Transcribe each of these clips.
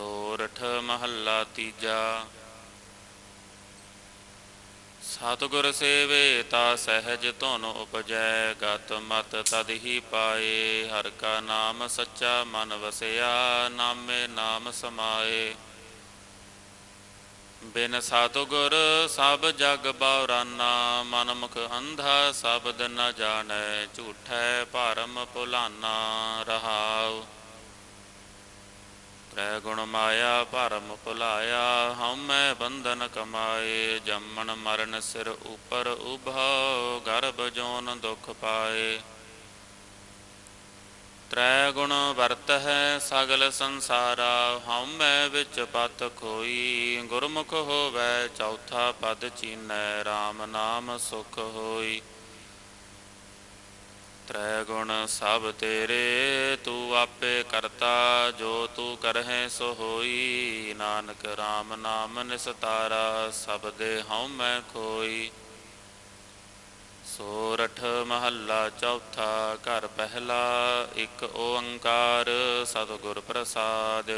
ਸੋਰਠ ਮਹੱਲਾ ਤੀਜਾ। ਸਤਿਗੁਰ ਸੇਵੇ ਤਾ ਸਹਿਜ ਧੁਨ ਉਪਜੈ, ਗਤ ਮਤ ਤਦ ਹੀ ਪਾਏ, ਹਰ ਕਾ ਨਾਮ ਸੱਚਾ ਮਨ ਵਸਿਆ, ਨਾਮੇ ਨਾਮ ਸਮਾਏ। ਬਿਨ ਸਤਿਗੁਰ ਸਭ ਜਗ ਬਉਰਾਨਾ ਮਨ ਮੁਖ ਅੰਧਾ ਸ਼ਬਦ ਨ ਜਾਣੈ, ਝੂਠੈ ਭਰਮ ਭੁਲਾਨਾ ਰਹਾਉ। ਤ੍ਰੈ ਗੁਣ ਮਾਇਆ ਭਰਮ ਭੁਲਾਇਆ, ਹਉਮੈ ਬੰਧਨ ਕਮਾਏ, ਜੰਮਣ ਮਰਨ ਸਿਰ ਉਪਰ ਉਭਾਉ ਗਰਭ ਜੋਨ ਦੁਖ ਪਾਏ। ਤ੍ਰੈ ਗੁਣ ਵਰਤ ਹੈ ਸਗਲ ਸੰਸਾਰਾ, ਹਉਮੈ ਵਿੱਚ ਪਤ ਖੋਈ, ਗੁਰਮੁਖ ਹੋਵੈ ਚੌਥਾ ਪਦ ਚੀਨੈ RAM ਨਾਮ ਸੁਖ ਹੋਈ। ਤ੍ਰੈ ਗੁਣ ਸਭ ਤੇਰੇ, ਤੂੰ ਆਪੇ ਕਰਤਾ ਜੋ ਤੂੰ ਕਰਹਿ ਸੋ ਹੋਈ। ਨਾਨਕ RAM ਨਾਮ ਨਿਸਤਾਰਾ, ਸਭ ਦੇ ਹਉਮੈ ਖੋਈ। ਸੋਰਠ ਮਹੱਲਾ ਚੌਥਾ, ਘਰ ਪਹਿਲਾ, ਇੱਕ ਓੰਕਾਰ ਸਤਿਗੁਰ ਪ੍ਰਸਾਦ।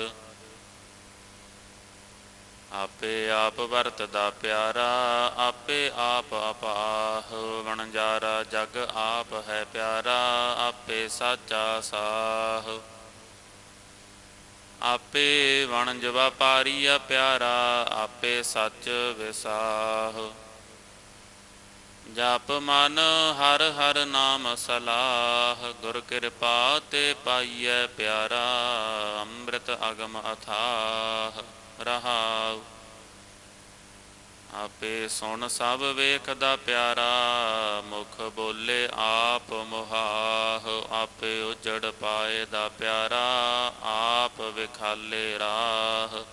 ਆਪੇ ਆਪ ਵਰਤਦਾ ਪਿਆਰਾ, ਆਪੇ ਆਪ ਅਪਾਹ। ਵਣਜਾਰਾ ਜਗ ਆਪ ਹੈ ਪਿਆਰਾ, ਆਪੇ ਸਾਚਾ ਸਾਹ। ਆਪੇ ਵਣਜ ਵਪਾਰੀਆ ਪਿਆਰਾ, ਆਪੇ ਸੱਚ ਵਿਸਾਹ। ਜਪ ਮਨ ਹਰ ਹਰ ਨਾਮ ਸਲਾਹ, ਗੁਰ ਕਿਰਪਾ ਤੇ ਪਾਈਐ ਪਿਆਰਾ, ਅੰਮ੍ਰਿਤ ਅਗਮ ਅਥਾਹ। ਰਹਾਉ ਆਪੇ ਸੁਣ ਸਭ ਵੇਖਦਾ ਪਿਆਰਾ, ਮੁਖ ਬੋਲੇ ਆਪ ਮੁਹਾਹ, ਆਪੇ ਉਜੜ ਪਾਏ ਦਾ ਪਿਆਰਾ, ਆਪ ਵਿਖਾਲੇ ਰਾਹ।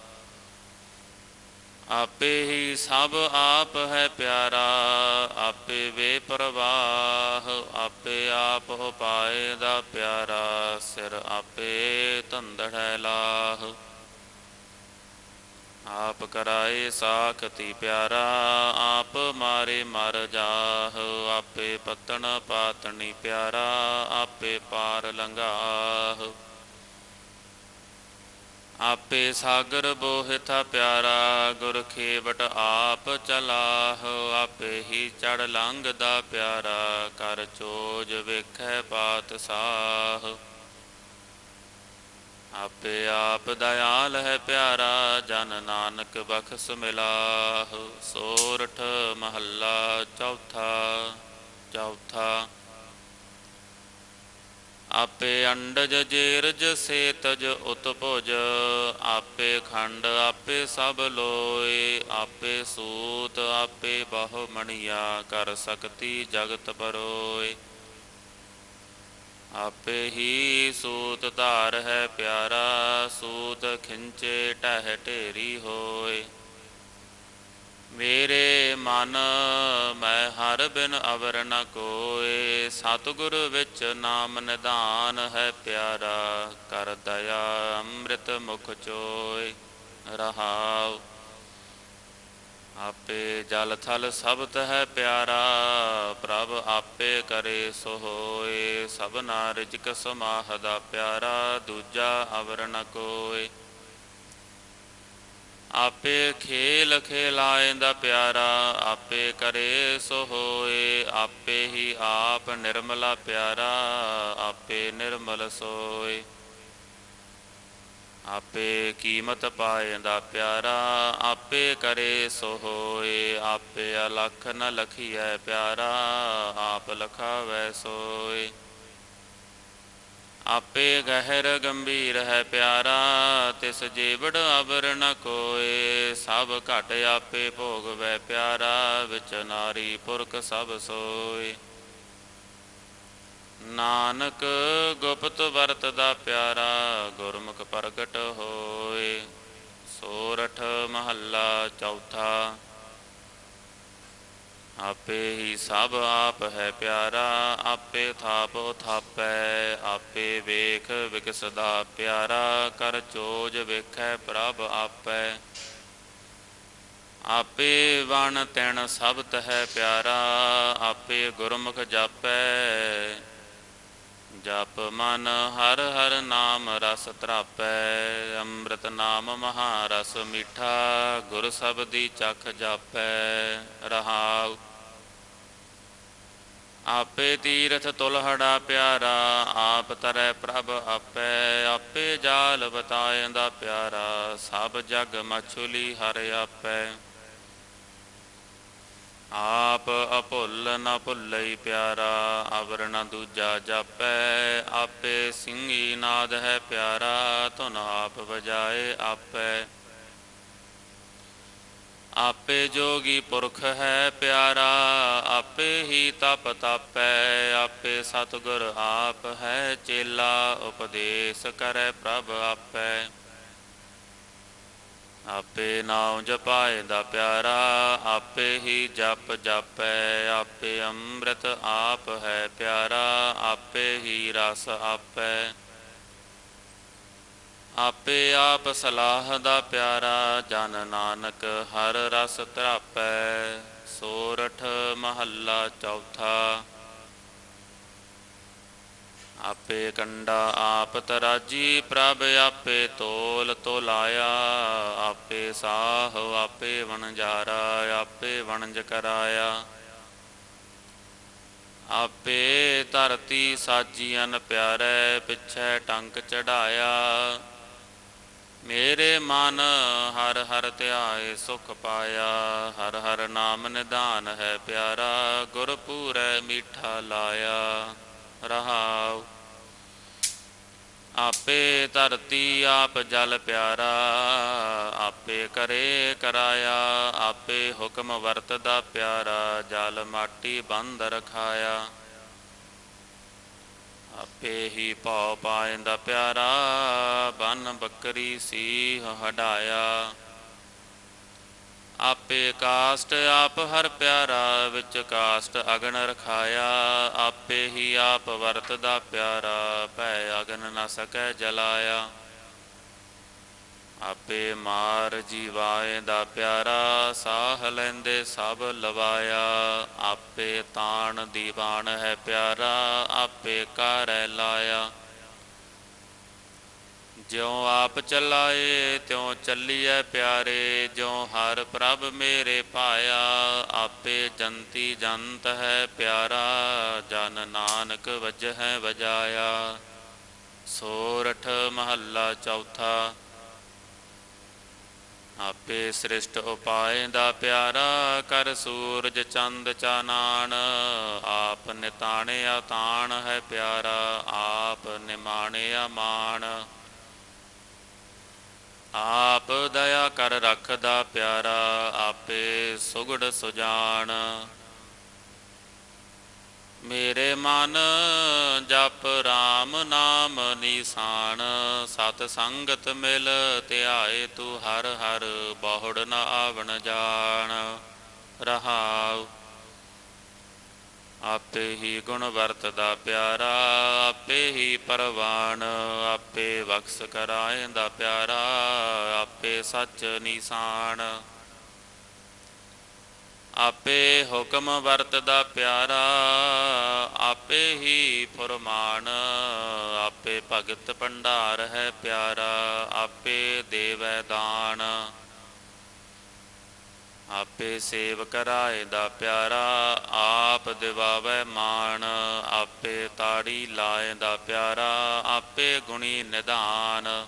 ਆਪੇ ਹੀ ਸਭ ਆਪ ਹੈ ਪਿਆਰਾ, ਆਪੇ ਵੇ ਪ੍ਰਵਾਹ, ਆਪੇ ਆਪ ਉਪਾਏ ਦਾ ਪਿਆਰਾ, ਸਿਰ ਆਪੇ ਧੰਦੜੈ ਲਾਹ। ਆਪ ਕਰਾਏ ਸਾਖਤੀ ਪਿਆਰਾ, ਆਪ ਮਾਰੇ ਮਰ ਜਾਹ। ਆਪੇ ਪਤਣ ਪਾਤਣੀ ਪਿਆਰਾ, ਆਪੇ ਪਾਰ ਲੰਘਾਹ। ਆਪੇ ਸਾਗਰ ਬੋਹਿਥਾ ਪਿਆਰਾ, ਗੁਰ ਖੇਵਟ ਆਪ ਚਲਾਹ। ਆਪੇ ਹੀ ਚੜ ਲੰਘਦਾ ਪਿਆਰਾ, ਕਰ ਚੋਜ ਵੇਖੈ ਪਾਤਸ਼ਾਹ ਆਪੇ ਆਪ ਦਇਆਲ ਹੈ ਪਿਆਰਾ, ਜਨ ਨਾਨਕ ਬਖਸ ਮਿਲਾਹ। ਸੋਰਠ ਮਹੱਲਾ ਚੌਥਾ ਚੌਥਾ। ਆਪੇ ਅੰਡਜ ਜੇਰਜ, ਸੇਤਜ ਉਤਪੁਜ ਆਪੇ ਖੰਡ, ਆਪੇ ਸਭ ਲੋਏ। ਆਪੇ ਸੂਤ, ਆਪੇ ਬਹੁ ਮਣੀਆ, ਕਰ ਸਕਤੀ ਜਗਤ ਪਰੋਏ। ਆਪੇ ਹੀ ਸੂਤ ਧਾਰ ਹੈ ਪਿਆਰਾ, ਸੂਤ ਖਿੰਚੇ ਟਹਿ ਢੇਰੀ ਹੋਏ। ਮੇਰੇ ਮਨ, ਮੈਂ ਹਰ ਬਿਨ ਅਵਰ ਨ ਕੋਏ। ਸਤਿਗੁਰ ਵਿੱਚ ਨਾਮ ਨਿਧਾਨ ਹੈ ਪਿਆਰਾ, ਕਰ ਦਇਆ ਅੰਮ੍ਰਿਤ ਮੁਖ ਚੋਏ। ਰਹਾਉ ਆਪੇ ਜਲ ਥਲ ਸਭ ਤਹਿ ਪਿਆਰਾ, ਪ੍ਰਭ ਆਪੇ ਕਰੇ ਸੋ ਹੋਏ ਸਭਨਾ ਰਿਜਕ ਸਮਾਹ ਦਾ ਪਿਆਰਾ, ਦੂਜਾ ਅਵਰ ਨ ਕੋਏ। ਆਪੇ ਖੇਲ ਖੇਲਾਇਂਦਾ ਪਿਆਰਾ, ਆਪੇ ਕਰੇ ਸੋ ਹੋਏ, ਆਪੇ ਹੀ ਆਪ ਨਿਰਮਲਾ ਪਿਆਰਾ, ਆਪੇ ਨਿਰਮਲ ਸੋਏ। ਆਪੇ ਕੀਮਤ ਪਾਇਂਦਾ ਪਿਆਰਾ, ਆਪੇ ਕਰੇ ਸੋ ਹੋਏ, ਆਪੇ ਅਲਖ ਨ ਲਖੀਐ ਪਿਆਰਾ, ਆਪ ਲਖਾਵੈ ਸੋਏ। ਆਪੇ ਗਹਿਰ ਗੰਭੀਰ ਹੈ ਪਿਆਰਾ, ਤਿਸ ਜੀਵੜ ਅਬਰ ਨ ਕੋਏ। ਸਭ ਘਟ ਆਪੇ ਭੋਗਵੈ ਪਿਆਰਾ, ਵਿਚ ਨਾਰੀ ਪੁਰਖ ਸਭ ਸੋਏ। ਨਾਨਕ ਗੁਪਤ ਵਰਤ ਦਾ ਪਿਆਰਾ, ਗੁਰਮੁਖ ਪ੍ਰਗਟ ਹੋਏ। ਸੋਰਠ ਮਹੱਲਾ ਚੌਥਾ। ਆਪੇ ਹੀ ਸਭ ਆਪ ਹੈ ਪਿਆਰਾ, ਆਪੇ ਥਾਪ ਥਾਪੈ, ਆਪੇ ਵੇਖ ਵਿਕਸਦਾ ਪਿਆਰਾ, ਕਰ ਚੋਜ ਵੇਖੈ ਪ੍ਰਭ ਆਪੈ। ਆਪੇ ਵਣ ਤੈਣ ਸਬਤ ਹੈ ਪਿਆਰਾ, ਆਪੇ ਗੁਰਮੁਖ ਜਾਪੈ। ਜਪ ਮਨ ਹਰ ਹਰ ਨਾਮ ਰਸ ਤਰਾਪੈ ਅੰਮ੍ਰਿਤ ਨਾਮ ਨਾਮ ਮਹਾਰਸ ਮਿਠਾ, ਗੁਰ ਸਬਦੀ ਚਖ ਜਾਪੈ, ਰਹਾਉ। ਆਪੇ ਤੀਰਥ ਤੁਲਹੜਾ ਪਿਆਰਾ, ਆਪ ਤਰੈ ਪ੍ਰਭ ਆਪੈ, ਆਪੇ ਜਾਲ ਬਤਾਇਂਦਾ ਪਿਆਰਾ, ਸਭ ਜਗ ਮਛੁਲੀ ਹਰ ਆਪੈ। ਆਪ ਅਭੁੱਲ ਨ ਭੁੱਲਈ ਪਿਆਰਾ, ਅਵਰ ਨ ਦੂਜਾ ਜਾਪੈ, ਆਪੇ ਸਿੰਘੀ ਨਾਦ ਹੈ ਪਿਆਰਾ, ਧੁਨ ਆਪ ਵਜਾਏ ਆਪੈ। ਆਪੇ ਜੋਗੀ ਪੁਰਖ ਹੈ ਪਿਆਰਾ, ਆਪੇ ਹੀ ਤਪ ਤਾਪੈ, ਆਪੇ ਸਤਿਗੁਰ ਆਪ ਹੈ ਚੇਲਾ, ਉਪਦੇਸ਼ ਕਰੈ ਪ੍ਰਭ ਆਪੈ। ਆਪੇ ਨਾਮ ਜਪਾਏ ਦਾ ਪਿਆਰਾ, ਆਪੇ ਹੀ ਜਪ ਜਾਪੈ, ਆਪੇ ਅੰਮ੍ਰਿਤ ਆਪ ਹੈ ਪਿਆਰਾ, ਆਪੇ ਹੀ ਰਸ ਆਪੈ। ਆਪੇ ਆਪ ਸਲਾਹ ਦਾ ਪਿਆਰਾ, ਜਨ ਨਾਨਕ ਹਰ ਰਸ ਧਰਾਪੈ ਸੋਰਠ ਮਹੱਲਾ ਚੌਥਾ। ਆਪੇ ਕੰਡਾ ਆਪ ਤਰਾਜੀ, ਪ੍ਰਭ ਆਪੇ ਤੋਲ ਤੋਲਾਇਆ। ਆਪੇ ਸਾਹ, ਆਪੇ ਵਣਜਾਰਾ, ਆਪੇ ਵਣਜ ਕਰਾਇਆ। ਆਪੇ ਧਰਤੀ ਸਾਜੀਆਂ ਪਿਆਰੈ, ਪਿਛੈ ਟੰਕ ਚੜਾਇਆ। ਮੇਰੇ ਮਨ ਹਰ ਹਰ ਧਿਆਏ ਸੁਖ ਪਾਇਆ। ਹਰ ਹਰ ਨਾਮ ਨਿਧਾਨ ਹੈ ਪਿਆਰਾ ਗੁਰ ਪੂਰੈ ਮੀਠਾ ਲਾਇਆ। ਰਹਾਉ। ਆਪੇ ਧਰਤੀ ਆਪ ਜਲ ਪਿਆਰਾ, ਆਪੇ ਕਰੇ ਕਰਾਇਆ, ਆਪੇ ਹੁਕਮ ਵਰਤਦਾ ਪਿਆਰਾ, ਜਲ ਮਾਟੀ ਬੰਦ ਰਖਾਇਆ। ਆਪੇ ਹੀ ਭਉ ਪਾਇੰਦਾ ਪਿਆਰਾ, ਬਨ ਬੱਕਰੀ ਸੀ ਹਡਾਇਆ ਆਪੇ ਕਾਸਟ ਆਪ ਹਰ ਪਿਆਰਾ, ਵਿੱਚ ਕਾਸਟ ਅਗਨ ਰਖਾਇਆ। ਆਪੇ ਹੀ ਆਪ ਵਰਤਦਾ ਪਿਆਰਾ, ਭੈ ਅਗਨ ਨ ਸਕੈ ਜਲਾਇਆ। ਆਪੇ ਮਾਰ ਜੀਵਾਏ ਦਾ ਪਿਆਰਾ, ਸਾਹ ਲੈਂਦੇ ਸਭ ਲਵਾਇਆ। ਆਪੇ ਤਾਣ ਦੀਵਾਨ ਹੈ ਪਿਆਰਾ, ਆਪੇ ਕਰੈ ਲਾਇਆ। ਜਿਉ ਆਪ ਚਲਾਏ, ਤਿਉ ਚੱਲੀਐ ਪਿਆਰੇ, ਜਿਉ ਹਰ ਪ੍ਰਭ ਮੇਰੇ ਪਾਇਆ ਆਪੇ ਜੰਤੀ ਜੰਤ ਹੈ ਪਿਆਰਾ, ਜਨ ਨਾਨਕ ਵਜਹਿ ਵਜਾਇਆ। ਸੋਰਠ ਮਹੱਲਾ ਚੌਥਾ, ਆਪੇ ਸ੍ਰਿਸ਼ਟ ਉਪਾਏ ਦਾ ਪਿਆਰਾ, ਕਰ ਸੂਰਜ ਚੰਦ ਚਾਨਾਨ ਆਪ ਨਿਤਾਣਿਆ ਤਾਣ ਹੈ ਪਿਆਰਾ, ਆਪ ਨਿਮਾਣਿਆ ਮਾਣ। ਆਪ ਦਇਆ ਕਰ ਰੱਖਦਾ ਪਿਆਰਾ, ਆਪੇ ਸੁਗੜ ਸੁਜਾਨ ਮੇਰੇ ਮਨ ਜਪ RAM ਨਾਮ ਨਿਸ਼ਾਨ, ਸਤ ਸੰਗਤ ਮਿਲ ਧਿਆਏ ਤੂੰ ਹਰ ਹਰ, ਬਹੁੜ ਨਾ ਆਵਣ ਜਾਣ। ਰਹਾਉ ਆਪੇ ਹੀ ਗੁਣ ਵਰਤਦਾ ਪਿਆਰਾ, ਆਪੇ ਹੀ ਪਰਵਾਨ, ਆਪੇ ਬਖਸ਼ ਕਰਾਇਂਦਾ ਪਿਆਰਾ, ਆਪੇ ਸੱਚ ਨਿਸ਼ਾਨ। ਆਪੇ ਹੁਕਮ ਵਰਤਦਾ ਪਿਆਰਾ, ਆਪੇ ਹੀ ਫਰਮਾਨ, ਆਪੇ ਭਗਤ ਭੰਡਾਰ ਹੈ ਪਿਆਰਾ, ਆਪੇ ਦੇਵੈ ਦਾਨ। ਆਪੇ ਸੇਵ ਕਰਾਏ ਦਾ ਪਿਆਰਾ, ਆਪ ਦਿਵਾਵੇ ਮਾਨ ਆਪੇ ਤਾੜੀ ਲਾਏ ਦਾ ਪਿਆਰਾ, ਆਪੇ ਗੁਣੀ ਨਿਧਾਨ।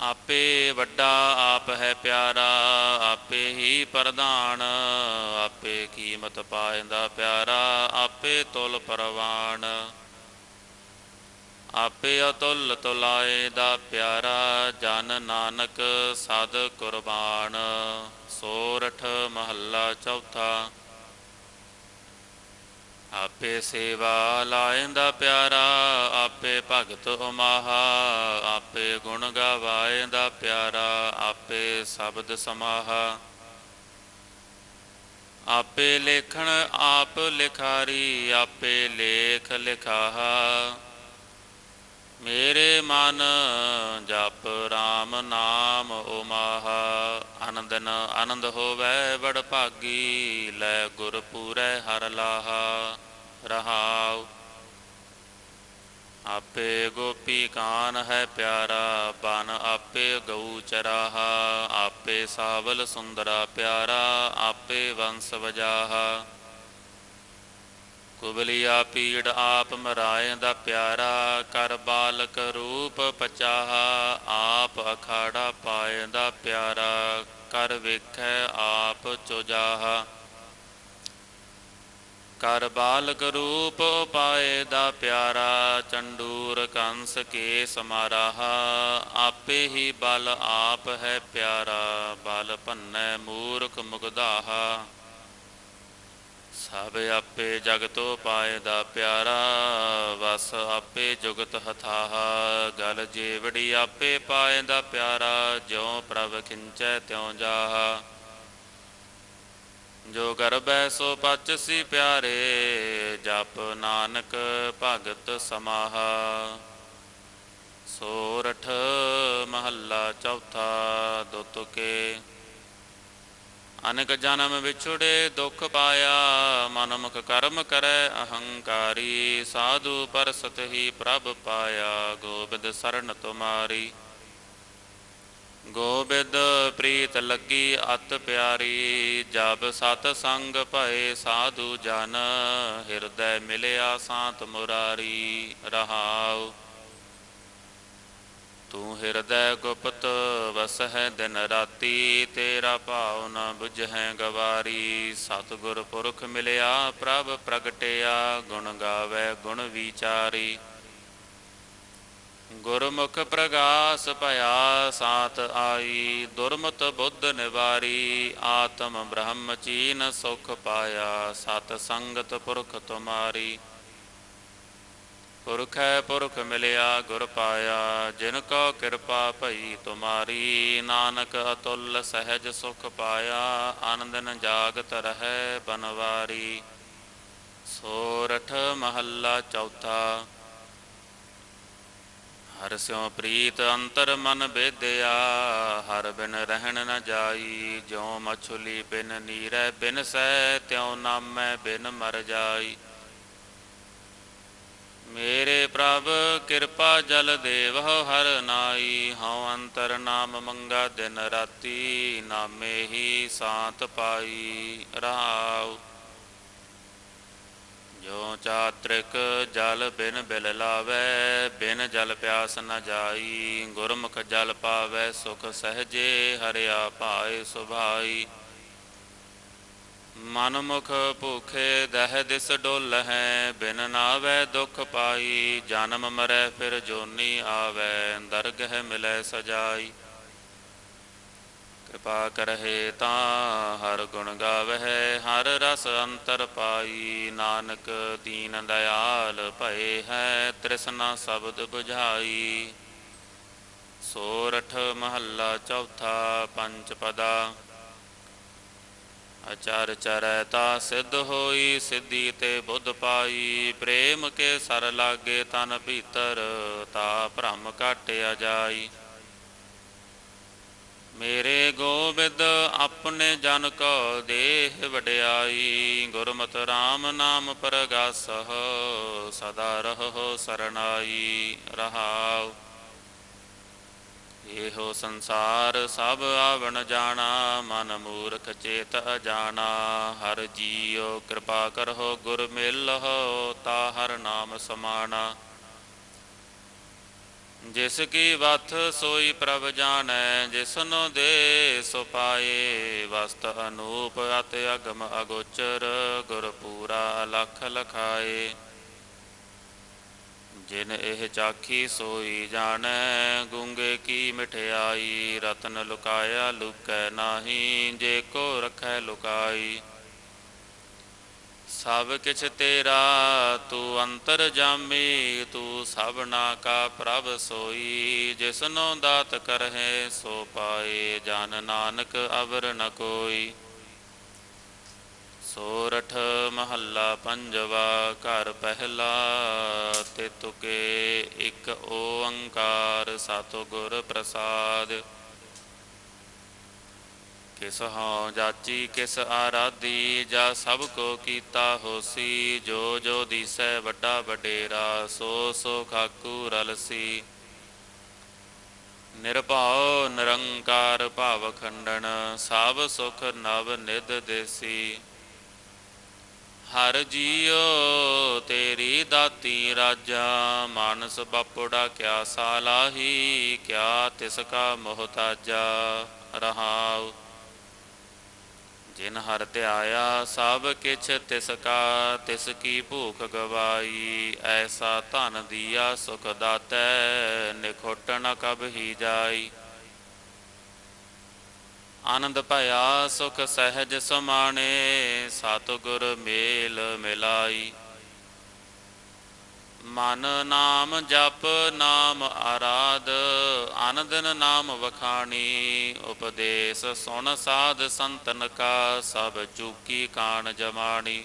ਆਪੇ ਵੱਡਾ ਆਪ ਹੈ ਪਿਆਰਾ, ਆਪੇ ਹੀ ਪ੍ਰਧਾਨ। ਆਪੇ ਕੀਮਤ ਪਾਇੰਦਾ ਪਿਆਰਾ, ਆਪੇ ਤੁਲ ਪਰਵਾਨ। ਆਪੇ ਅਤੁੱਲ ਤੁਲਾਏ ਦਾ ਪਿਆਰਾ ਜਨ ਨਾਨਕ ਸਦ ਕੁਰਬਾਨ। ਸੋਰਠ ਮਹੱਲਾ ਚੌਥਾ। ਆਪੇ ਸੇਵਾ ਲਾਇੰਦਾ ਪਿਆਰਾ, ਆਪੇ ਭਗਤ ਉਮਾਹਾ, ਆਪੇ ਗੁਣ ਗਵਾਇੰਦਾ ਪਿਆਰਾ, ਆਪੇ ਸ਼ਬਦ ਸਮਾਹਾ। ਆਪੇ ਲੇਖਣ ਆਪ ਲਿਖਾਰੀ, ਆਪੇ ਲੇਖ ਲਿਖਾਹਾ। ਮੇਰੇ ਮਨ ਜਪ RAM ਨਾਮ ਉਮਾਹ, ਆਨੰਦਨ ਆਨੰਦ ਹੋਵੇ ਵਡ ਭਾਗੀ, ਲੈ ਗੁਰ ਪੂਰੈ ਹਰ ਲਾਹਾ, ਰਹਾਉ। ਆਪੇ ਗੋਪੀ ਕਾਨ ਹੈ ਪਿਆਰਾ, ਬਨ ਆਪੇ ਗਊ ਚਰਾਹਾ, ਆਪੇ ਸਾਵਲ ਸੁੰਦਰਾ ਪਿਆਰਾ, ਆਪੇ ਵੰਸ ਵਜਾਹਾ। ਕੁਬਲੀਆ ਪੀੜ ਆਪ ਮਰਾਏ ਦਾ ਪਿਆਰਾ, ਕਰ ਬਾਲਕ ਰੂਪ ਪਚਾਹਾ, ਆਪ ਅਖਾੜਾ ਪਾਏ ਦਾ ਪਿਆਰਾ, ਕਰ ਵੇਖੈ ਆਪ ਚੁਜਾਹਾ। ਕਰ ਬਾਲਕ ਰੂਪ ਪਾਏ ਦਾ ਪਿਆਰਾ, ਚੰਡੂਰ ਕੰਸ ਕੇ ਸਮਾਰਾਹਾ, ਆਪੇ ਹੀ ਬਲ ਆਪ ਹੈ ਪਿਆਰਾ, ਬਲ ਭੰਨੈ ਮੂਰਖ ਮੁਗਦਾਹਾ ਸਭ ਆਪੇ ਜਗਤੋ ਪਾਏ ਦਾ ਪਿਆਰਾ, ਵਸ ਆਪੇ ਜੁਗਤ ਹਥਾਹਾ। ਗਲ ਜੀਵੜੀ ਆਪੇ ਪਾਏ ਦਾ ਪਿਆਰਾ, ਜਿਉ ਪ੍ਰਭ ਖਿੰਚੈ ਤਿਉ ਜਾਹਾ। ਜੋ ਗਰਬੈ ਸੋ ਪਚਸੀ ਪਿਆਰੇ, ਜਪ ਨਾਨਕ ਭਗਤ ਸਮਾਹਾ। ਸੋਰਠ ਮਹੱਲਾ ਚੌਥਾ ਦੁਤਕੇ। ਅਨਕ ਜਨਮ ਵਿਛੜੇ ਦੁਖ ਪਾਇਆ, ਮਨਮੁਖ ਕਰਮ ਕਰੈ, ਅਹੰਕਾਰੀ ਸਾਧੂ ਪਰਸਤ ਹੀ ਪ੍ਰਭ ਪਾਇਆ। ਗੋਬਿੰਦ ਸਰਣ ਤੁਮਾਰੀ, ਗੋਬਿੰਦ ਪ੍ਰੀਤ ਲੱਗੀ ਅਤ ਪਿਆਰੀ, ਜਬ ਸਤ ਸੰਗ ਭਏ ਸਾਧੂ ਜਨ, ਹਿਰਦੈ ਮਿਲਿਆ ਸਾਤ ਮੁਰਾਰੀ, ਰਹਾਉ। ਤੂੰ ਹਿਰਦੈ ਗੁਪਤ ਵਸਹਿ ਦਿਨ ਰਾਤੀ, ਤੇਰਾ ਭਾਉ ਨ 부ਝੈ ਗਵਾਰੀ। ਸਤਿਗੁਰ ਪੁਰਖ ਮਿਲਿਆ, ਪ੍ਰਭ ਪ੍ਰਗਟਿਆ, ਗੁਣ ਗਾਵੇ, ਗੁਣ ਵਿਚਾਰੀ। ਗੁਰਮੁਖ ਪ੍ਰਗਾਸ ਭਇਆ ਸਾਤ ਆਈ, ਦੁਰਮਤ ਬੁੱਧ ਨਿਵਾਰੀ। ਆਤਮ ਬ੍ਰਹਮ ਚੀਨ ਸੁਖ ਪਾਇਆ, ਸਤ ਸੰਗਤ ਪੁਰਖ ਤੁਮਾਰੀ। ਪੁਰਖ ਹੈ ਪੁਰਖ ਮਿਲਿਆ ਗੁਰ ਪਾਇਆ, ਜਿਨ ਕੋ ਕਿਰਪਾ ਭਈ ਤੁਮਾਰੀ, ਨਾਨਕ ਅਤੁੱਲ ਸਹਿਜ ਸੁਖ ਪਾਇਆ, ਆਨੰਦਨ ਜਾਗਤ ਰਹੈ ਬਨਵਾਰੀ। ਸੋਰਠ ਮਹੱਲਾ ਚੌਥਾ। ਹਰ ਸਿਉ ਪ੍ਰੀਤ ਅੰਤਰ ਮਨ ਬੇਦਿਆ, ਹਰ ਬਿਨ ਰਹਿਣ ਨ ਜਾਈ, ਜਿਉ ਮਛੁਲੀ ਬਿਨ ਨੀਰੈ ਬਿਨ ਸਹਿ, ਤਿਉ ਨਾਮੈ ਬਿਨ ਮਰ ਜਾਈ। ਮੇਰੇ ਪ੍ਰਭ, ਕਿਰਪਾ ਜਲ ਦੇਵਹੁ, ਹਰ ਨਾਈ ਹਉ ਅੰਤਰ ਨਾਮ ਮੰਗਾ, ਦਿਨ ਰਾਤੀ ਨਾਮੇ ਹੀ ਸਾਤ ਪਾਈ ਰਹਾਉ ਜੋ ਚਾਤ੍ਰਿਕ ਜਲ ਬਿਨ ਬਿਲ ਲਾਵੇ, ਬਿਨ ਜਲ ਪਿਆਸ ਨ ਜਾਈ, ਗੁਰਮੁਖ ਜਲ ਪਾਵੇ, ਸੁਖ ਸਹਜੇ ਹਰਿਆ ਭਾਏ ਸੁਭਾਈ। ਮਨ ਮੁਖ ਭੂਖੇ ਦਹਿ ਦਿਸ ਡੋਲ ਹੈ ਬਿਨ ਨਾਵੇ ਦੁਖ ਪਾਈ, ਜਨਮ ਮਰੈ ਫਿਰ ਜੋਨੀ ਆਵੇ, ਦਰਗਹਿ ਮਿਲੈ ਸਜਾਈ। ਕਿਰਪਾ ਕਰਹਿ ਤਾਂ ਹਰ ਗੁਣ ਗਾਵਹਿ, ਹਰ ਰਸ ਅੰਤਰ ਪਾਈ। ਨਾਨਕ ਦੀਨ ਦਇਆਲ ਭਏ ਹੈ, ਤ੍ਰਿਸ਼ਨਾ ਸ਼ਬਦ 부ਝਾਈ ਸੋਰਠ ਮਹੱਲਾ ਚੌਥਾ ਪੰਜ ਪਦਾ ਅਚਰ ਚਰੈ ਤਾ ਸਿੱਧ ਹੋਈ, ਸਿੱਧੀ ਤੇ ਬੁੱਧ ਪਾਈ। ਪ੍ਰੇਮ ਕੇ ਸਰ ਲਾਗੇ ਤਨ ਭੀਤਰ, ਤਾ ਭ੍ਰਮ ਕਾਟਿਆ ਜਾਈ ਮੇਰੇ ਗੋਬਿੰਦ ਆਪਣੇ ਜਨ ਕੋ ਦੇਹ ਵਡਿਆਈ। ਗੁਰਮਤਿ RAM ਨਾਮ ਪ੍ਰਗਾਸਹ, ਸਦਾ ਰਹੋ ਸਰਣਾਈ ਰਹਾਉ। ਇਹੋ ਸੰਸਾਰ ਸਭ ਆਵਣ ਜਾਣਾ, ਮਨ ਮੂਰਖ ਚੇਤ ਅਜਾਣਾ। ਹਰ ਜੀਉ ਕਿਰਪਾ ਕਰੋ ਗੁਰ ਮਿਲਹੁ ਤਾ ਹਰ ਨਾਮ ਸਮਾਣਾ। ਜਿਸ ਕੀ ਵਥ ਸੋਈ ਪ੍ਰਭ ਜਾਣੈ ਜਿਸਨੋ ਦੇ ਸੋ ਪਾਏ। ਵਸਤ ਅਨੂਪ ਅਤ ਅਗਮ ਅਗੋਚਰ, ਗੁਰ ਪੂਰਾ ਲਖ ਲਖਾਏ। ਜਿਨ ਇਹ ਚਾਖੀ ਸੋਈ ਜਾਣੈ, ਗੁੰਗੇ ਕੀ ਮਠਿਆਈ? ਰਤਨ ਲੁਕਾਇਆ ਲੁਕੈ ਨਾਹੀ, ਜੇ ਕੋ ਰਖੈ ਲੁਕਾਈ। ਸਭ ਕਿਛ ਤੇਰਾ, ਤੂੰ ਅੰਤਰ ਜਾਮੀ, ਤੂੰ ਸਭਨਾ ਕਾ ਪ੍ਰਭ ਸੋਈ। ਜਿਸਨੋ ਦਾਤ ਕਰਹਿ, ਸੋ ਪਾਏ ਜਨ ਨਾਨਕ ਅਵਰ ਨ ਕੋਈ। ਸੋਰਠ ਮਹੱਲਾ ਪੰਜਵਾ, ਘਰ ਪਹਿਲਾ, ਤੇ ਤੁਕੇ ਇੱਕ ਓੰਕਾਰ ਸਤਿਗੁਰ ਪ੍ਰਸਾਦ। ਕਿਸ ਹਉ ਜਾਚੀ, ਕਿਸ ਆਰਾਧੀ, ਜਾ ਸਭ ਕੋ ਕੀਤਾ ਹੋਸੀ, ਜੋ ਜੋ ਦੀਸੈ ਵੱਡਾ ਵਡੇਰਾ, ਸੋ ਸੋ ਖਾਕੂ ਰਲਸੀ। ਨਿਰਭਉ ਨਿਰੰਕਾਰ ਭਾਵ ਖੰਡਨ ਸਭ ਸੁਖ ਨਵ ਨਿਧ ਦੇਸੀ। ਹਰ ਜੀਉ ਤੇਰੀ ਦਾਤੀ ਰਾਜਾ, ਮਾਨਸ ਬਾਪੜਾ ਕਿਆ ਸਾਲਾਹੀ, ਕਿਆ ਤਿਸ ਕਾ ਮੁਹਤਾਜਾ ਰਹਾਉ। ਜਿਨ ਹਰ ਧਿਆਇਆ, ਸਭ ਕਿਛ ਤਿਸ ਕਾ, ਤਿਸ ਕੀ ਭੂਖ ਗਵਾਈ। ਐਸਾ ਧਨ ਦੀਆ ਸੁਖ ਦਾਤੈ, ਨਿਖੋਟ ਕਬ ਹੀ ਜਾਈ। ਆਨੰਦ ਭਇਆ, ਸੁਖ ਸਹਿਜ ਸਮਾਣੇ, ਸਤਿਗੁਰ ਮੇਲ ਮਿਲਾਈ। ਮਨ ਨਾਮ ਜਪ, ਨਾਮ ਆਰਾਧ, ਆਨੰਦਨ ਨਾਮ ਵਖਾਣੀ, ਉਪਦੇਸ਼ ਸੁਣ ਸਾਧ ਸੰਤਨ ਕਾ ਸਭ ਚੁਕੀ ਕਾਣ ਜਮਾਣੀ।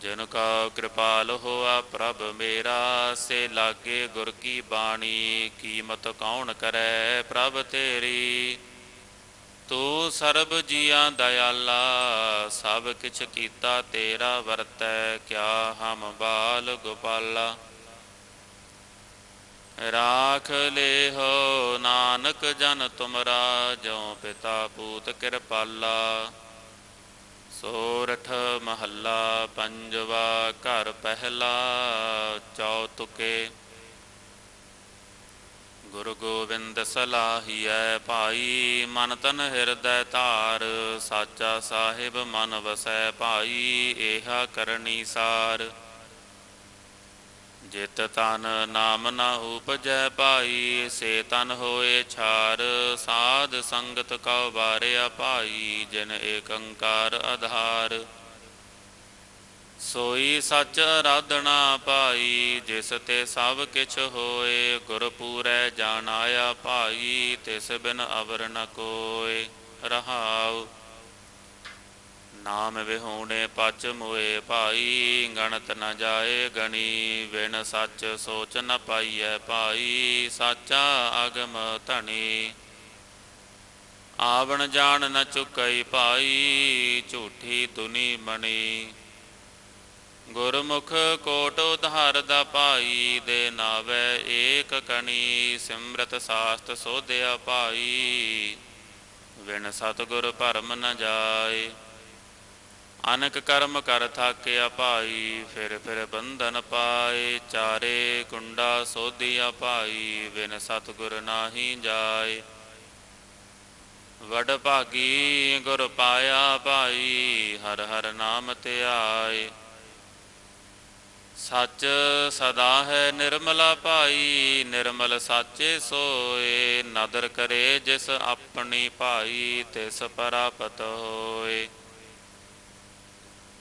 ਜਿਨ ਕਾ ਕਿਰਪਾਲ ਹੋਆ ਪ੍ਰਭ ਮੇਰਾ, ਸੇ ਲਾਗੇ ਗੁਰ ਕੀ ਬਾਣੀ, ਕੀਮਤ ਕੌਣ ਕਰੈ ਪ੍ਰਭ ਤੇਰੀ। ਤੂੰ ਸਰਬ ਜੀਆਂ ਦਇਆਲਾ, ਸਭ ਕਿਛ ਕੀਤਾ ਤੇਰਾ ਵਰਤੈ, ਕਿਆ ਹਮ ਬਾਲ ਗੋਪਾਲਾ। ਰਾਖ ਲੇਹੋ ਨਾਨਕ ਜਨ ਤੁਮਰਾ ਜੋ ਪਿਤਾ ਪੂਤ ਕਿਰਪਾਲਾ। ਸੋਰਠ ਮਹੱਲਾ ਪੰਜਵਾ ਘਰ ਪਹਿਲਾ ਚੌਤੁਕੇ ਗੁਰੂ ਗੋਬਿੰਦ ਸਲਾਹੀਐ ਭਾਈ, ਮਨ ਤਨ ਹਿਰਦੈ ਧਾਰ, ਸਾਚਾ ਸਾਹਿਬ ਮਨ ਵਸੈ ਭਾਈ, ਏਹਾ ਕਰਨੀ ਸਾਰ। ਜਿਤ ਤਨ ਨਾਮ ਨਾ ਉਪਜੈ ਭਾਈ, ਸੇ ਤਨ ਹੋਏ ਛਾਰ। ਸਾਧ ਸੰਗਤ ਕਉ ਬਾਰਿਆ ਭਾਈ, ਜਿਨ ਏਕੰਕਾਰ ਆਧਾਰ। ਸੋਈ ਸੱਚ ਆਰਾਧਨਾ ਪਾਈ ਜਿਸ ਤੇ ਸਭ ਕਿਛ ਹੋਏ ਗੁਰ ਪੂਰੈ ਜਾਣ ਆਇਆ ਭਾਈ, ਤਿਸ ਬਿਨ ਅਵਰ ਨ ਕੋਏ, ਰਹਾਉ। ਨਾਮ ਵਿਹੂਣੇ ਪਚ ਮੋਏ ਭਾਈ, ਗਣਤ ਨ ਜਾਏ ਗਣੀ, ਬਿਨ ਸੱਚ ਸੋਚ ਨ ਪਾਈਐ ਭਾਈ, ਸਾਚਾ ਅਗਮ ਧਣੀ। ਆਵਣ ਜਾਣ ਨ ਚੁਕਈ ਭਾਈ, ਝੂਠੀ ਦੁਨੀ ਮਣੀ। ਗੁਰਮੁਖ ਕੋਟ ਉਧਾਰ ਦਾ ਭਾਈ, ਦੇ ਨਾਵੇ ਏਕ ਕਣੀ, ਸਿਮਰਤ ਸਾਸਤ ਸੋਧਿਆ ਭਾਈ। ਵਿਣ ਸਤਗੁਰ ਭਰਮ ਨ ਜਾਏ, ਅਨਕ ਕਰਮ ਕਰ ਥਾਕਿਆ ਭਾਈ, ਫਿਰ ਫਿਰ ਬੰਧਨ ਪਾਏ। ਚਾਰੇ ਕੁੰਡਾ ਸੋਧਿਆ ਭਾਈ ਵਿਨ ਸਤਗੁਰ ਨਾਹੀ ਜਾਏ। ਵਡ ਭਾਗੀ ਗੁਰ ਪਾਇਆ ਭਾਈ, ਹਰ ਹਰ ਨਾਮ ਧਿਆਏ। ਸੱਚ ਸਦਾ ਹੈ ਨਿਰਮਲਾ ਭਾਈ, ਨਿਰਮਲ ਸਾਚੇ ਸੋਏ। ਨਦਰ ਕਰੇ ਜਿਸ ਆਪਣੀ ਭਾਈ, ਤਿਸ ਪਰਾਪਤ ਹੋਏ।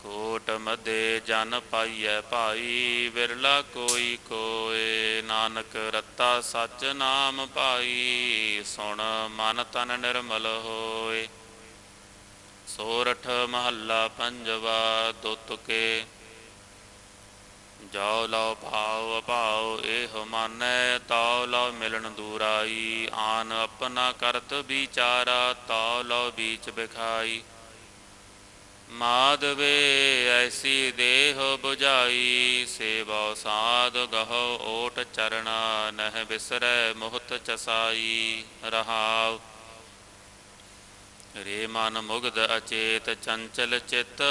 ਕੋਟ ਮਦੇ ਜਨ ਪਾਈਐ ਭਾਈ, ਵਿਰਲਾ ਕੋਈ ਕੋਏ। ਨਾਨਕ ਰਤਾ ਸੱਚ ਨਾਮ ਭਾਈ, ਸੁਣ ਮਨ ਤਨ ਨਿਰਮਲ ਹੋਏ। ਸੋਰਠ ਮਹੱਲਾ ਪੰਜਵਾ ਦੁੱਤਕੇ ਜੋ ਲਉ ਭਾਉ ਭਾਉ ਇਹ ਮਾਨੈ ਤਉ ਲਉ ਮਿਲਣ ਦੂਰਾਈ, ਆਨ ਆਪਣਾ ਕਰਤ ਵਿਚਾਰਾ, ਤਉ ਲਉ ਬੀਚ ਬਿਖਾਈ। ਮਾਧਵੇ ਐਸੀ ਦੇਹ 부ਝਾਈ ਸੇਵਾ ਸਾਧ ਗਹੋ ਓਟ ਚਰਣਾ, ਨਹਿ ਬਿਸਰੈ ਮੁਹਤ ਚਸਾਈ, ਰਹਾਉ ਰੇ ਮਨ ਮੁਗਧ ਅਚੇਤ ਚੰਚਲ ਚਿਤ,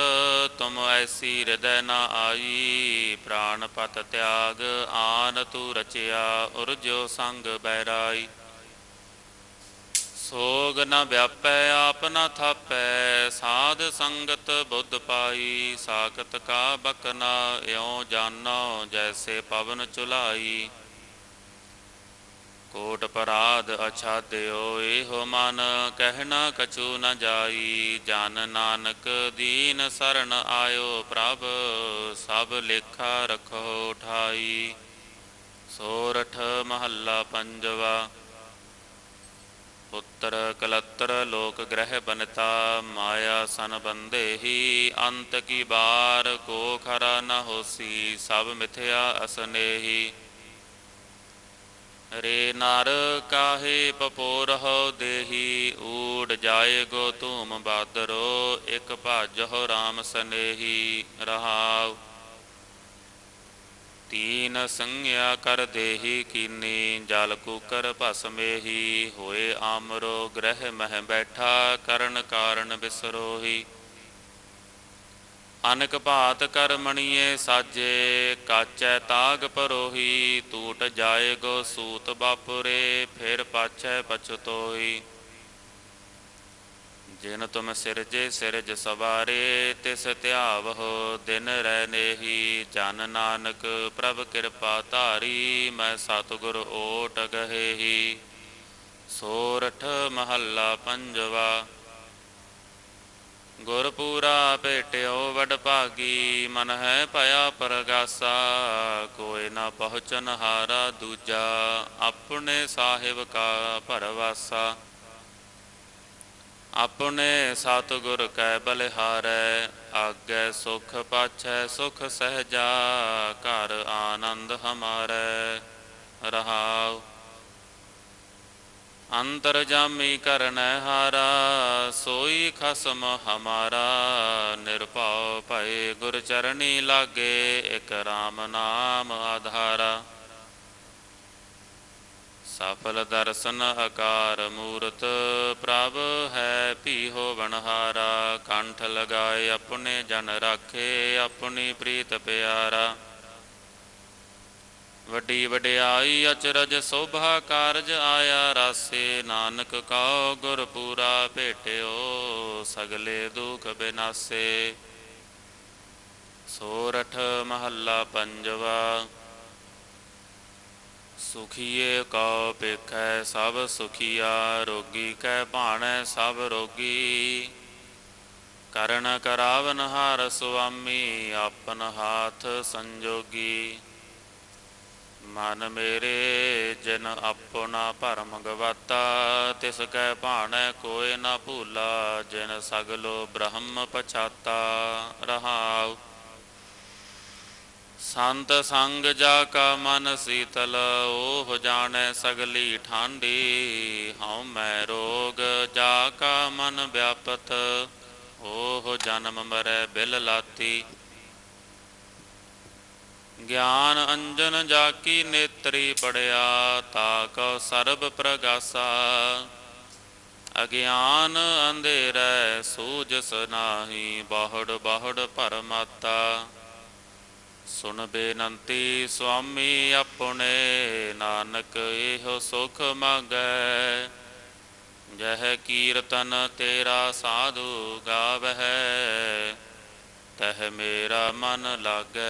ਤੁਮ ਐਸੀ ਹਿਰਦੈ ਨਾ ਆਈ। ਪ੍ਰਾਨ ਪਤ ਤਿਆਗ, ਆਨ ਤੂ ਰਚਿਆ, ਉਰਜੋ ਸੰਗ ਬੈਰਾਈ ਸੋਗ ਨ ਵਿਆਪੈ, ਆਪ ਨ ਥਾਪੈ, ਸਾਧ ਸੰਗਤ ਬੁੱਧ ਪਾਈ। ਸਾਖਤ ਕਾ ਬਕਨਾ ਇਉ ਜਾਨੋ, ਜੈਸੇ ਪਵਨ ਚੁਲਾਈ। ਕੋਟ ਪਰਾਧ ਅਛਾਦਿਓ, ਇਹੋ ਮਨ ਕਹਿਣਾ ਕਛੂ ਨ ਜਾਈ। ਜਨ ਨਾਨਕ ਦੀਨ ਸਰਣ ਆਇਓ ਪ੍ਰਭ, ਸਭ ਲੇਖਾ ਰਖੋ ਉਠਾਈ। ਸੋਰਠ ਮਹੱਲਾ ਪੰਜਵਾ, ਪੁੱਤਰ ਕਲਤਰ ਲੋਕ ਗ੍ਰਹਿ ਬਨਤਾ, ਮਾਇਆ ਸਨ ਬੰਦੇ ਅੰਤ ਕੀ ਬਾਰ ਕੋ ਖਰਾ ਨ ਹੋਸੀ, ਸਭ ਮਿਥਿਆ ਅਸਨੇਹੀ ਰੇ ਨਰ ਕਾਹੇ ਪਪੋਰਹੁ ਦੇਹੀ, ਊੜ ਜਾਏ ਗੋ ਧੂਮ ਬਾਦਰੋ, ਇਕ ਭਾਜਹੁ RAM ਸਨੇਹੀ ਰਹਾਉ। ਤੀਨ ਸੰਗਿਆ ਕਰ ਦੇਹੀ ਕੀਨੀ, ਜਲ ਕੂਕਰ ਭਸਮੇਹੀ ਹੋਏ ਆਮਰੋ ਗ੍ਰਹਿ ਮਹਿ ਬੈਠਾ, ਕਰਨ ਕਾਰਨ ਬਿਸਰੋਹੀ। ਅਨਕ ਭਾਤ ਕਰ ਮਣੀਏ ਸਾਜੇ, ਕਾਚੈ ਤਾਗ ਪਰੋਹੀ ਟੂਟ ਜਾਏ ਗੋ ਸੂਤ ਬਾਪੁਰੇ, ਫਿਰ ਪਾਛੈ ਪਛਤੋਈ। ਜਿਨ ਤੁਮ ਸਿਰਜੇ ਸਿਰਜ ਸਵਾਰੇ, ਤਿਸ ਧਿਆਵਹੁ ਦਿਨ ਰਹਿ ਨੇਹੀ। ਜਨ ਨਾਨਕ ਪ੍ਰਭ ਕਿਰਪਾ ਧਾਰੀ, ਮੈਂ ਸਤਿਗੁਰ ਓਟ ਗਹੇਹੀ। ਸੋਰਠ ਮਹੱਲਾ ਪੰਜਵਾ ਗੁਰ ਪੂਰਾ ਭੇਟਿਓ ਵਡ ਭਾਗੀ, ਮਨ ਹੈ ਭਇਆ ਪਰਗਾਸਾ, ਕੋਈ ਨਾ ਪਹੁੰਚਨ ਹਾਰਾ ਦੂਜਾ, ਆਪਣੇ ਸਾਹਿਬ ਕਾ ਭਰਵਾਸਾ। ਆਪਣੇ ਸਤਿਗੁਰ ਕੈ ਬਲਿਹਾਰੈ, ਆਗੇ ਸੁਖ ਪਾਛੈ, ਸੁਖ ਸਹਜਾ, ਘਰ ਆਨੰਦ ਹਮਾਰੈ। ਰਹਾਉ ਅੰਤਰ ਜਾਮੀ ਕਰਨੈ ਹਾਰਾ, ਸੋਈ ਖਸਮ ਹਮਾਰਾ। ਨਿਰਭਉ ਭਏ ਗੁਰ ਚਰਣੀ ਲਾਗੇ, ਇਕ RAM ਨਾਮ ਆਧਾਰਾ। ਸਫਲ ਦਰਸ਼ਨ ਆਕਾਰ ਮੂਰਤ, ਪ੍ਰਭ ਹੈ ਪੀਹੋ ਵਣਹਾਰਾ। ਕੰਠ ਲਗਾਏ ਆਪਣੇ ਜਨ ਰਾਖੇ, ਆਪਣੀ ਪ੍ਰੀਤ ਪਿਆਰਾ। ਵੱਡੀ ਵਡਿਆਈ ਅਚਰਜ ਸੋਭਾ ਕਾਰਜ ਆਇਆ ਰਾਸੇ ਨਾਨਕ ਕਉ ਗੁਰ ਪੂਰਾ ਭੇਟਿਓ ਸਗਲੇ ਦੁਖ ਬਿਨਾਸੇ। ਸੋਰਠ ਮਹੱਲਾ ਪੰਜਵਾ, ਸੁਖੀਏ ਕਉ ਪੇਖੈ ਸਭ ਸੁਖੀਆ, ਰੋਗੀ ਕੈ ਭਾਣੈ ਸਭ ਰੋਗੀ। ਕਰਨ ਕਰਾਵਨ ਹਾਰ ਸੁਆਮੀ, ਆਪਨ ਹਾਥ ਸੰਜੋਗੀ। ਮਨ ਮੇਰੇ ਜਿਨ ਆਪਣਾ ਭਰਮ ਗਵਾਤਾ, ਤਿਸ ਕੈ ਭਾਣੈ ਕੋਇ ਨਾ ਭੂਲਾ, ਜਿਨ ਸਗਲੋ ਬ੍ਰਹਮ ਪਛਾਤਾ ਰਹਾਉ। ਸੰਤ ਸੰਗ ਜਾ ਕਾ ਮਨ ਸੀਤਲ, ਓਹ ਜਾਣੈ ਸਗਲੀ ਠਾਂਡੀ ਹਉ ਮੈਂ ਰੋਗ ਜਾ ਕਾ ਮਨ ਵਿਆਪਤ, ਓਹ ਜਨਮ ਮਰੈ ਬਿਲ ਲਾਤੀ। ਗਿਆਨ ਅੰਜਨ ਜਾ ਕੀ ਨੇਤਰੀ ਪੜਿਆ, ਤਾ ਕਉ ਸਰਬ ਪ੍ਰਗਾਸਾ। ਅਗਿਆਨ ਅੰਧੇਰੈ, ਸੂਜਸ ਨਾਹੀ, ਬਾਹੜ ਬਾਹੜ ਪਰਮਾਤਾ। ਸੁਣ ਬੇਨੰਤੀ ਸੁਆਮੀ ਆਪਣੇ, ਨਾਨਕ ਇਹੋ ਸੁਖ ਮੰਗੈ। ਜਹ ਕੀਰਤਨ ਤੇਰਾ ਸਾਧੂ ਗਾਵਹਿ। ਤਹ ਮੇਰਾ ਮਨ ਲਾਗੈ।